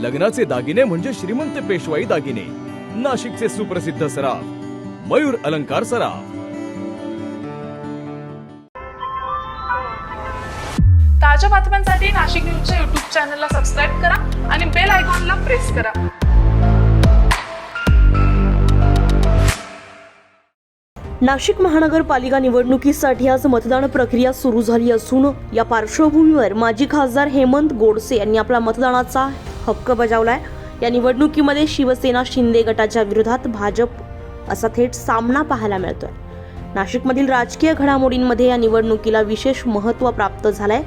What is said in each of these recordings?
लग्नाचे दागिने म्हणजे श्रीमंत पेशवाई दागिने. नाशिकचे सुप्रसिद्ध सराफ मयूर अलंकार सराफ. ताज्या बातम्यांसाठी नाशिक न्यूजच्या युट्यूब चॅनलला सबस्क्राईब करा आणि बेल आयकॉनला प्रेस करा. नाशिक महानगरपालिका निवडणुकीसाठी आज मतदान प्रक्रिया सुरू झाली असून या पार्श्वभूमीवर माजी खासदार हेमंत गोडसे यांनी आपला मतदानाचा हक्क बजावला आहे या निवडणुकीमध्ये शिवसेना शिंदे गटाच्या विरोधात भाजप असा थेट सामना पाहायला मिळतोय. नाशिकमधील राजकीय घडामोडींमध्ये या निवडणुकीला विशेष महत्त्व प्राप्त झालंय.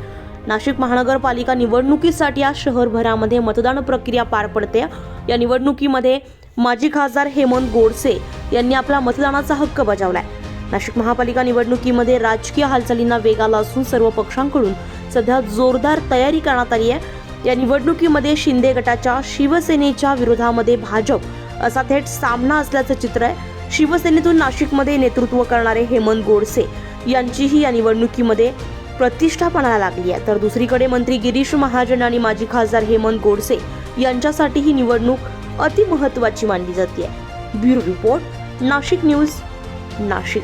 नाशिक महानगरपालिका निवडणुकीसाठी आज शहरभरामध्ये मतदान प्रक्रिया पार पडते. या निवडणुकीमध्ये माजी खासदार हेमंत गोडसे यांनी आपला मतदानाचा हक्क बजावलाय. नाशिक महापालिका निवडणुकीमध्ये राजकीय हालचालींना वेग आला असून सर्व पक्षांकडून सध्या जोरदार तयारी करण्यात आली आहे. या निवडणुकीमध्ये शिंदे गटाच्या शिवसेनेच्या विरोधामध्ये भाजप असा थेट सामना असल्याचं चित्र आहे. शिवसेनेतून नाशिकमध्ये नेतृत्व करणारे हेमंत गोडसे यांचीही या निवडणुकीमध्ये प्रतिष्ठा पणाला लागली आहे. तर दुसरीकडे मंत्री गिरीश महाजन आणि माजी खासदार हेमंत गोडसे यांच्यासाठी ही निवडणूक अतिमहत्वाची मानली जाते. Bureau report Nashik news Nashik.